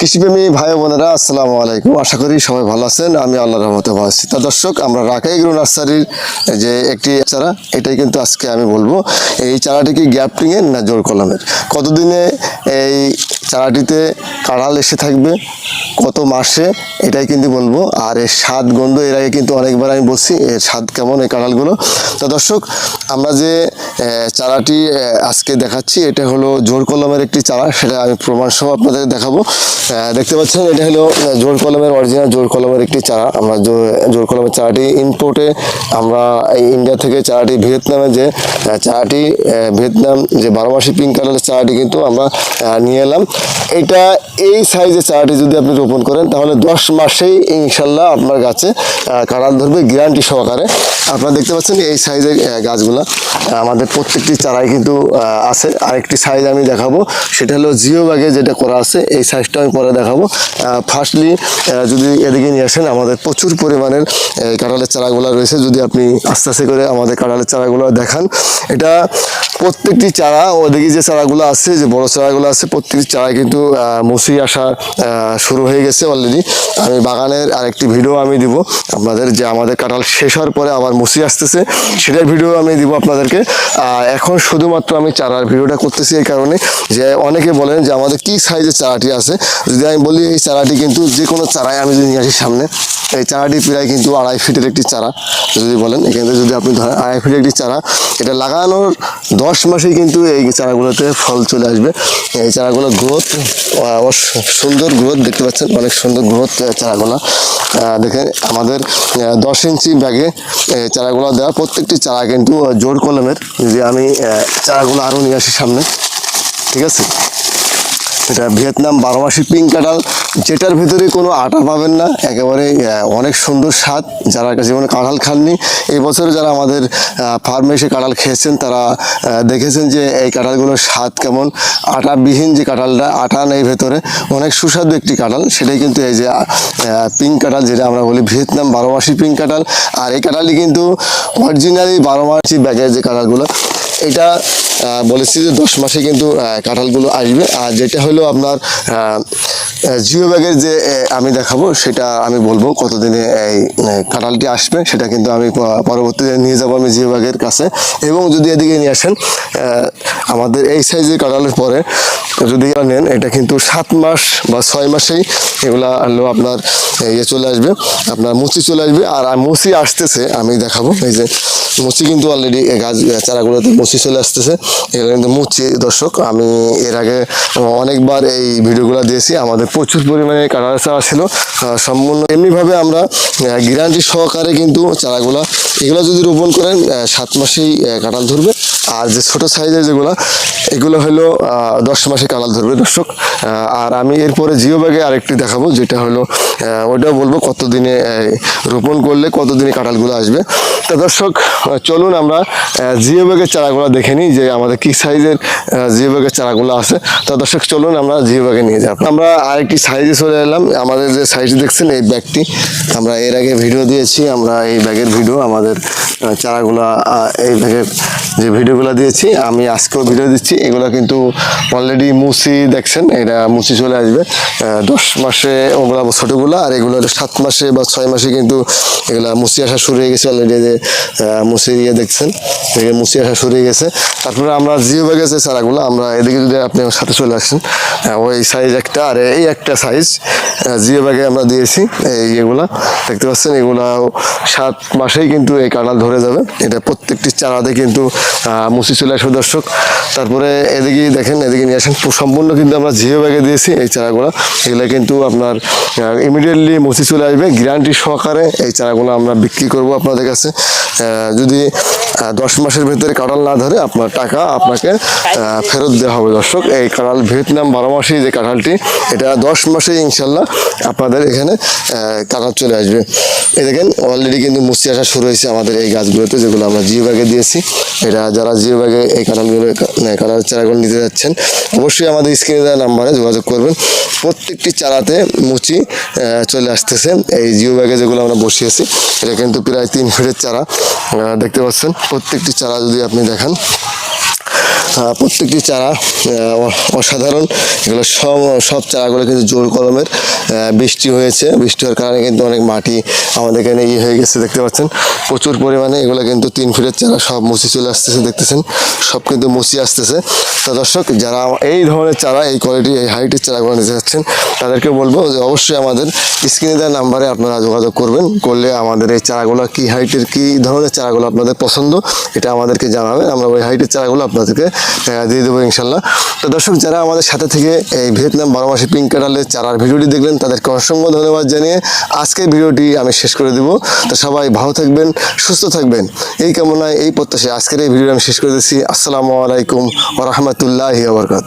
কৃষিপ্রেমী ভাই বোনেরা, আসসালামু আলাইকুম। আশা করি সবাই ভালো আছেন। আমি আল্লাহর রহমতে ভালো আছি। তা দর্শক, আমরা রাকাই গ্রো নার্সারির যে একটি চারা, এটাই কিন্তু আজকে আমি বলব। এই চারাটি কি গ্যাপটিংয়ের না জোর কলমের? কতদিনে এই চারাটিতে কাঁড়াল এসে থাকবে? কত মাসে? এটাই কিন্তু বলব। আর এর স্বাদ, গন্ধ, এর আগে কিন্তু অনেকবার আমি বলছি, এর স্বাদ কেমন এই কাঁড়ালগুলো তো দর্শক, আমরা যে চারাটি আজকে দেখাচ্ছি। এটা হলো জোর কলমের একটি চারা সেটা আমি প্রমাণ সহ আপনাদের দেখাবো। দেখতে পাচ্ছেন এটা হলো জোর কলমের অরিজিনাল জোর কলমের একটি চারা। আমরা জোর কলমের চারাটি ইম্পোর্টে আমরা ইন্ডিয়া থেকে চারাটি ভিয়েতনামে যে চারাটি ভিয়েতনাম যে বারো মাসি পিঙ্ক কালারের চারাটি কিন্তু আমরা নিয়ে এলাম। এটা এই সাইজের চারাটি যদি আপনি রোপণ করেন তাহলে দশ মাসেই ইনশাল্লাহ আপনার গাছে আহ, ধরবে গ্যারান্টি সহকারে। আপনারা দেখতে পাচ্ছেন এই সাইজের গাছগুলা আমাদের প্রত্যেকটি চারাই কিন্তু আছে। আরেকটি সাইজ আমি দেখাবো। সেটা হলো জিও ব্যাগে যেটা করা আছে, এই সাইজটা আমি পরে দেখাবো। ফার্স্টলি যদি এদিকে নিয়ে আসেন, আমাদের প্রচুর পরিমাণের কাঁঠালের চারাগুলো রয়েছে। যদি আপনি আস্তে আস্তে করে আমাদের কাঁঠালের চারাগুলো দেখান, এটা প্রত্যেকটি চারা, ওদিকে যে চারাগুলো আছে, যে বড় চারাগুলো আছে, প্রত্যেকটি চারা কিন্তু মুসি আসা শুরু হয়ে গেছে অলরেডি আমি বাগানের আরেকটি ভিডিও আমি দিব। আপনাদের যে আমাদের কাঁঠাল শেষ হওয়ার পরে আবার মুসি আসতেছে, সেটার ভিডিও আমি দিব আপনাদেরকে। এখন শুধুমাত্র আমি চারার ভিডিওটা করতেছি এই কারণে যে অনেকে বলেন যে আমাদের কি সাইজের চারাটি আছে। যদি আমি বলি এই চারাটি কিন্তু যে কোনো চারাই আমি যদি নিয়ে আসি সামনে, এই চারাটি প্রায় কিন্তু আড়াই ফিটের একটি চারা। যদি বলেন, এখান যদি আপনি ধরেন আড়াই ফিটের একটি চারা, এটা লাগানোর দশ মাসেই কিন্তু এই চারাগুলোতে ফল চলে আসবে। এই চারাগুলো গ্রোথ সুন্দর গ্রোথ দেখতে পাচ্ছেন, অনেক সুন্দর গ্রোথ চারাগুলো। দেখেন আমাদের দশ ইঞ্চি ব্যাগে চারাগুলো দেওয়া প্রত্যেকটি চারা কিন্তু জোর কলমের যদি আমি চারাগুলো আরও নিয়ে আসি সামনে। ঠিক আছে? এটা ভিয়েতনাম বারো পিঙ্ক কাঁঠাল, যেটার ভিতরে কোনো আটা পাবেন না, একেবারে অনেক সুন্দর স্বাদ। যারা জীবনে কাঁঠাল খাননি, এই বছরে যারা আমাদের ফার্মে এসে কাঁঠাল খেয়েছেন, তারা দেখেছেন যে এই কাঁঠালগুলোর স্বাদ কেমন। আটাবিহীন যে কাঁঠালটা, আটা নেই ভেতরে, অনেক সুস্বাদু একটি কাঁঠাল। সেটাই কিন্তু এই যে পিঙ্ক কাঁঠাল, যেটা আমরা বলি ভিয়েতনাম বারো মাসি পিঙ্ক কাঁঠাল। আর এই কাঁঠালটি কিন্তু অরিজিনালি বারো মাসি ব্যাগের যে কাঁঠালগুলো এটা বলেছি যে দশ মাসে কিন্তু কাঁঠালগুলো আসবে। আর যেটা হলো আপনার জিও ব্যাগের যে আমি দেখাবো সেটা আমি বলব কতদিনে এই আহ, কাঁঠালটি আসবে সেটা কিন্তু আমি পরবর্তীতে নিয়ে যাব আমি জিও ব্যাগের কাছে। এবং যদি এদিকে নিয়ে আসেন আমাদের এই সাইজের কাঁঠালের পরে যদি নেন এটা কিন্তু সাত মাস বা ছয় মাসেই এগুলা হলো আপনার ইয়ে চলে আসবে আপনার মুচি চলে আসবে। আর মুচি আসতেছে আমি দেখাবো এই যে মুচি কিন্তু অলরেডি গাছ চারাগুলোতে মুচি চলে আসতেছে। এগুলো কিন্তু মুচি দর্শক আমি এর আগে অনেকবার এই ভিডিওগুলো দিয়েছি আমাদের প্রচুর পরিমাণে কাটা চারা ছিল সম্পূর্ণ এমনিভাবে আমরা গ্যারান্টি সহকারে কিন্তু চারাগুলা এগুলো যদি রোপণ করেন সাত মাসেই কাঁঠাল ধরবে। আর যে ছোট সাইজের যেগুলো, এগুলো হলো দশ মাসে কাঁঠাল ধরবে, দর্শক। আর আমি এরপরে জিও ব্যাগে আরেকটি দেখাবো, যেটা হলো ওটাও বলব কতদিনে রোপণ করলে কতদিনে কাঁঠালগুলো আসবে। তা দর্শক চলুন আমরা জিও ব্যাগের চারাগুলো দেখে নিই, যে আমাদের কী সাইজের জিও ব্যাগের চারাগুলো আছে। তা দর্শক, চলুন আমরা জিও ব্যাগে নিয়ে যাব আমরা আরেকটি সাইজে চলে এলাম। আমাদের যে সাইজ দেখছেন, এই ব্যাগটি। আমরা এর আগে ভিডিও দিয়েছি, আমরা এই ব্যাগের ভিডিও আমাদের আহ, চারাগুলা আহ, এই ব্যাগের যে ভিডিওগুলো দিয়েছি, আমি আজকেও ভিডিও দিচ্ছি। এগুলো কিন্তু অলরেডি মুসি দেখছেন এটা মুসি চলে আসবে। দশ মাসে ওগুলো ছোটোগুলো, আর এগুলো সাত মাসে বা ছয় মাসে কিন্তু এগুলা মুসি আসা শুরু হয়ে গেছে অলরেডি যে মুসি ইয়ে দেখছেন মুসি আসা শুরু হয়ে গেছে। তারপরে আমরা জিও ব্যাগে যে চারাগুলো, আমরা এদিকে যদি আপনি আমার সাথে চলে আসেন ওই সাইজ একটা, আর এই একটা সাইজ জিও ব্যাগে আমরা দিয়েছি, এই এগুলা দেখতে পাচ্ছেন এগুলা সাত মাসেই কিন্তু এই কাঁঠাল ধরে যাবে। এটা প্রত্যেকটি চারাতে কিন্তু মুসি চলে আসবে দর্শক। তারপরে এদিকে দেখেন, এদিকে নিয়ে আসেন। সম্পূর্ণ কিন্তু আমরা জিও ব্যাগে দিয়েছি এই চারাগুলো। এগুলো কিন্তু আপনার ইমিডিয়েটলি মুসি চলে আসবে। গ্যারান্টি সহকারে এই চারাগুলো আমরা বিক্রি করব আপনাদের কাছে। যদি দশ মাসের ভেতরে কাঁঠাল না ধরে আপনার টাকা আপনাকে ফেরত দেওয়া হবে দর্শক। এই কাঁঠাল ভিয়েতনাম বারো মাসি যে কাঁঠালটি, এটা দশ মাসে ইনশাল্লাহ আপনাদের এখানে কাঁঠাল চলে আসবে। এই দেখেন অলরেডি কিন্তু মুসি আসা শুরু হয়েছে আমাদের এই গাছগুলোতে, যেগুলো আমরা জিও ব্যাগে দিয়েছি। এটা যারা জিরো ব্যাগে এই কাঁঠালগুলো কাঁঠাল চারাগুলো নিতে যাচ্ছেন, অবশ্যই আমাদের স্ক্রিনে দেওয়া নাম্বারে যোগাযোগ করবেন। প্রত্যেকটি চারাতে মুচি চলে আসতেছে। এই জিও ব্যাগে যেগুলো আমরা বসিয়েছি, এটা কিন্তু প্রায় তিন ফিটের চারা দেখতে পাচ্ছেন। প্রত্যেকটি চারা যদি আপনি দেখান প্রত্যেকটি চারা অসাধারণ। এগুলো সব সব চারাগুলো কিন্তু জোর কলমের বৃষ্টি হয়েছে। বৃষ্টি হওয়ার কারণে কিন্তু অনেক মাটি আমাদের এখানে ইয়ে হয়ে গেছে, দেখতে পাচ্ছেন। প্রচুর পরিমাণে এগুলো কিন্তু তিন ফিটের চারা সব মুসি চলে আসতেছে, দেখতেছেন? সব কিন্তু মুসি আসতেছে। তো দর্শক, যারা এই ধরনের চারা, এই কোয়ালিটি এই হাইটের চারাগুলো নিতে যাচ্ছেন তাদেরকে বলব যে অবশ্যই আমাদের স্ক্রিনে দেওয়া নাম্বারে আপনারা যোগাযোগ করবেন, করলে আমাদের এই চারাগুলো কী হাইটের কী ধরনের চারাগুলো আপনাদের পছন্দ, এটা আমাদেরকে জানাবেন। আমরা ওই হাইটের চারাগুলো আপনাদেরকে দিয়ে দেবো ইনশাল্লাহ। তো দর্শক, যারা আমাদের সাথে থেকে এই ভিয়েতনাম বারো মাসে পিঙ্ক কাটালের চারার ভিডিওটি দেখলেন, তাদেরকে অসংখ্য ধন্যবাদ জানিয়ে আজকের ভিডিওটি আমি শেষ করে দেবো। তো সবাই ভালো থাকবেন, সুস্থ থাকবেন। এই কামনায়, এই প্রত্যাশায় আজকের এই ভিডিওটি আমি শেষ করে দিচ্ছি। আসসালামু আলাইকুম রহমতুল্লাহ আবরকাত